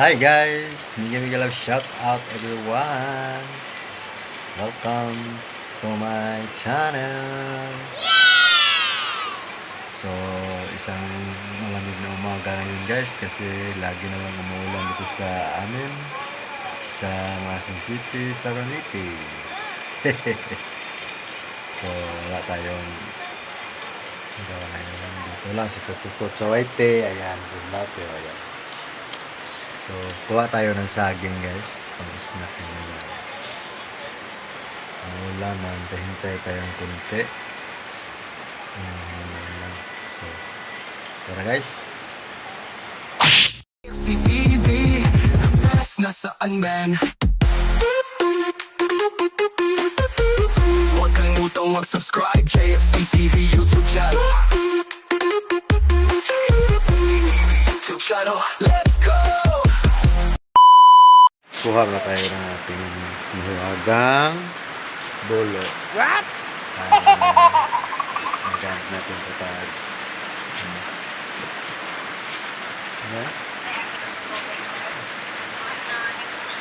Hi guys! Miguel Miguel love shout out everyone! Welcome to my channel! So, isang malamig na umaga ngayon guys kasi lagi na lang umuulan dito sa amin sa Masin City, Saroniti. so, wala tayong gawa ngayon. Dito lang, sukot-sukot sa Waite. Ayan, good luck. Ayan. So, kuha tayo ng saging guys. Pang snack nyo. Ang ulam, hintay tayong kunti. Mm, so, tara guys. CTV, the best nasaan man Huwag kalimutang mag-subscribe JFC TV YouTube channel YouTube channel, na tayo ng ating mahiwagang bolo. What? Nagamit natin sa tag. Hmm. Ano?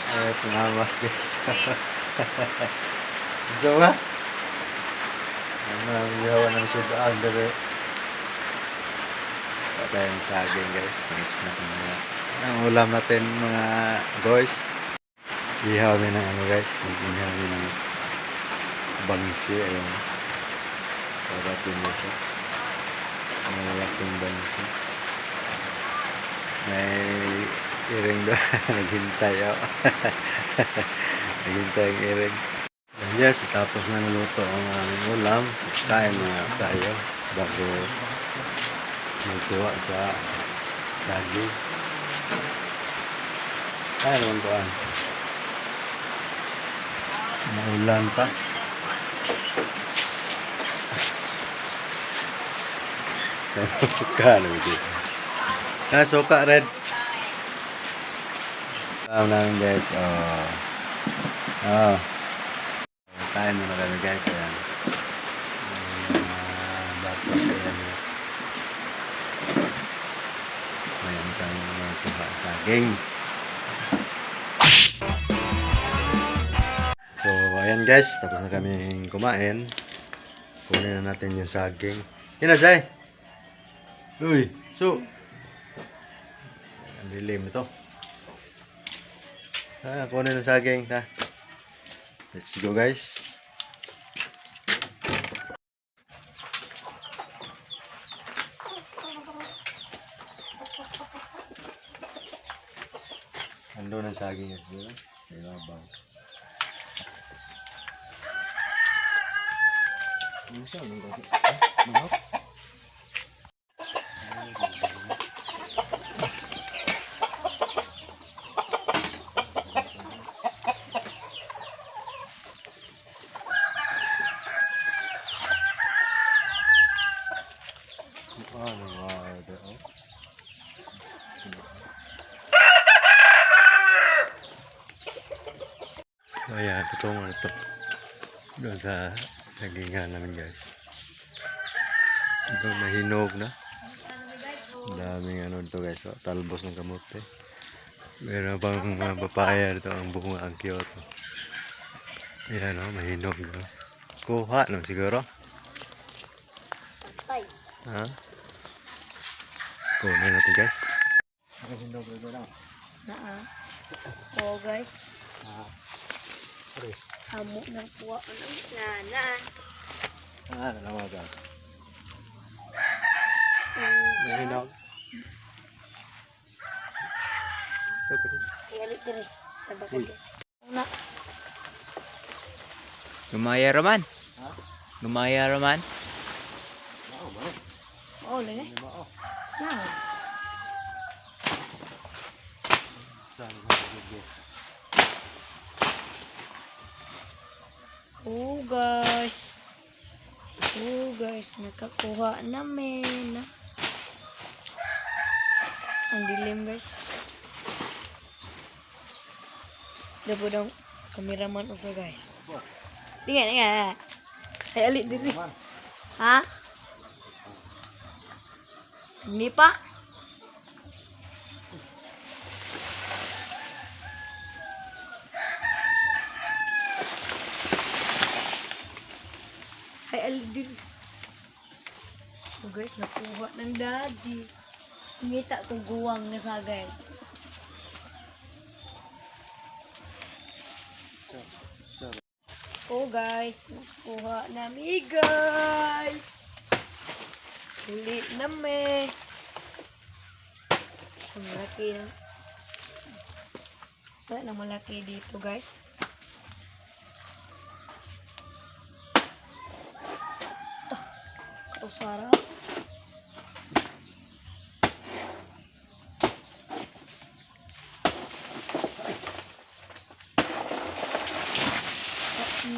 Ay, sumama. Gusto ba? Ano ang yawa ng sudaan dali. Wala tayong saging guys. Pang-snack na. Ang ulam natin mga boys. Ihaw kami ng ano guys. Nag-ihaw kami ng bangsi. Ayun. Sarap yun guys. oh. Malaking bangsi. May iring doon. Naghintay ako. Naghintay ang iring. Yes, tapos na naluto ang aming ulam. So, kain na tayo bago magkuha sa saging. Kaya naman kuhan. Maulan pa. Suka na dito. Ah, suka red. Alam namin guys. Oh. Oh. Kain muna kami guys. Ayan. Uh, Bakos ayan. Ayan kami mga kuha saging. So, ayan guys. Tapos na kami kumain. Kunin na natin yung saging. Yan na, Jai. Uy, so. Ang dilim ito. Ah, kunin ng saging, ha. Let's go, guys. Ando ng saging ito. May labang. Ano siya? Gagawin? Ah, manok? Ano ito? oh? So, ayan, ito nga ito. Doon sa sagingan namin guys. Ito mahinog na. Ang daming ano dito guys. Oh, talbos ng kamote. Meron pang mga papaya dito ang bunga ang Kyoto. Ayan o, mahinog na. Kuha no siguro. Ay, Ha? Kunin natin guys. naa. Oo guys, Ah, sorry. Hamo ng puwa ng nana. Ah, nalawa ka. Mm, Mahinog. Okay. Ialit diri sa. Uy. Una, Lumaya raman. Ha? Lumaya raman. Oo, bro. oh, lene. Lima oh. Na. Saan ka Oh guys. Oh guys, nakakuha namin. Ang dilim guys. Dabo daw kameraman usa guys. Tingnan nga. Ay alit diri. Ha? Ni pa. Guys, nakuha ng daddy. Ngita kong guwang na sagay. Oh guys, nakuha namin guys. Huli na me. Ang laki na. Wala na malaki dito guys. Sarap.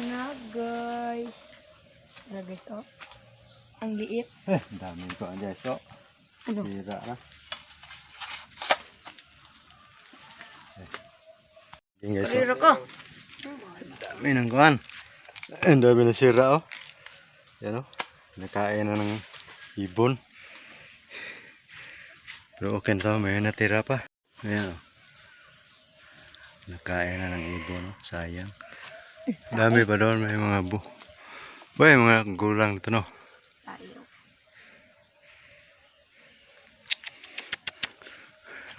na guys. Na guys, oh. Ang liit. Eh, dami ko ang guys. So, Ano? sira na. Eh. Guys, oh. ko. dami ng kuhan. Ang dami na sira oh. Yan oh. Nakain na ng ibon. Pero okay to, may natira pa. Ayan oh. Nakain na ng ibon oh. Sayang. Dami pa doon, may mga bu. Boy, mga gulang dito no.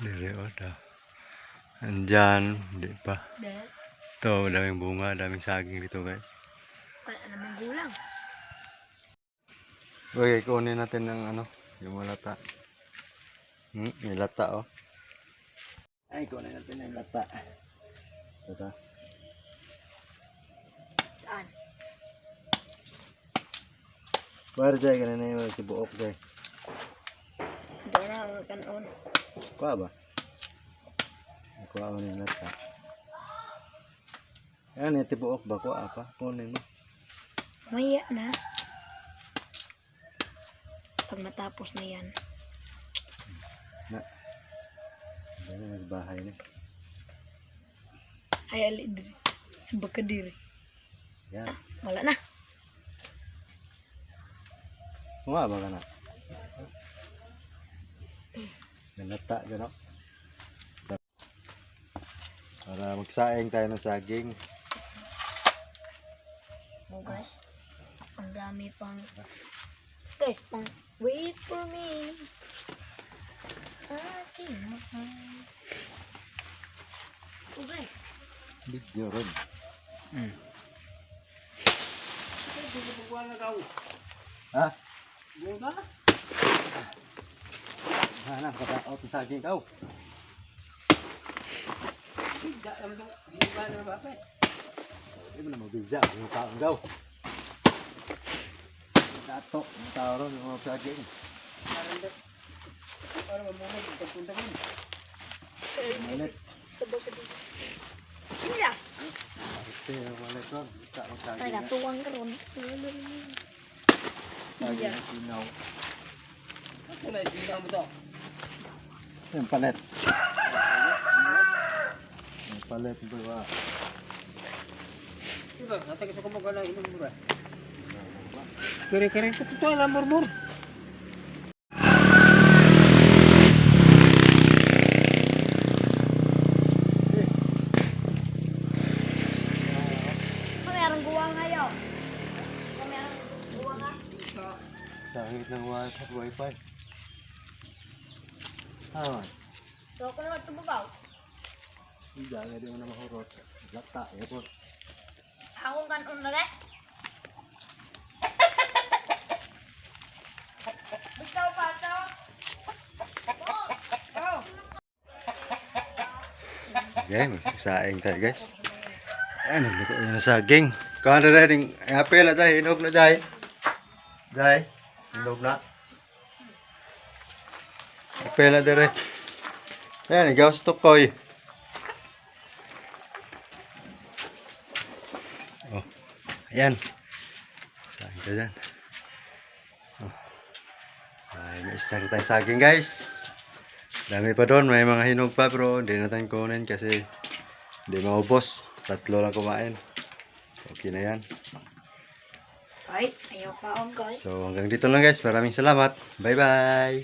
Dire o da. Andyan, di pa. Ito, daming bunga, daming saging dito guys. wala namang gulang. Okay, kunin natin ng ano, yung malata. Hmm, may lata oh. Ay, kunin natin yung lata. Ito. Saan? Bar jay, ganun na yung sibuok jay. Doon na ang kanon. Kuha ba? Kuha mo yung lata. Yan, yung tibuok ba? Kuha pa. Kunin mo. Maya na. Pag natapos na yan. Na, mas bahay na. Ay, ali diri. Sa bakadiri. Yan. Wala na. Kuha ba ka na? May lata dyan. Para magsaing tayo ng saging. Oh guys. Ang dami pang... Guys, pang... Wait for me. Aking mahal. Oh guys. Video ron. Hmm. Ha? Ha na, kataot ng saging kau. Hindi mo na yung taong daw. Dato, yung tao ron, yung mga saging. Malit. Sa bakadiri. Ilas. Ito yung malit ron. Ito ang Ay, saging. natuwang karon. Saging na sinaw. Yung palet. Yung palet ito ba? Kira-kira itu tuh lah murmur. Kami arang guwang ngayon. Kami arang guwang nga. Sangit ng wifi. wifi. Ah, So, kung naman tubugaw. hindi agad yung na mahurot. Lata, ya po. Akong kanon na rin. Bitaw pa ito. Okay, magsasaing tayo guys. Ayan, nagluto na ng saging. Kung ano rin, yung apel na tayo, hinog na tayo. Dahil, hinog na. Apel na tayo rin. Ayan, ikaw sa tukoy. Oh, ayan. Saging ka dyan. Oh. Ay, may start tayo saging guys. Dami pa doon, may mga hinog pa pero hindi natin kunin kasi hindi maubos. Tatlo lang kumain. Okay na yan. Ay, ayaw pa on guys. So hanggang dito lang guys. Maraming salamat. Bye bye.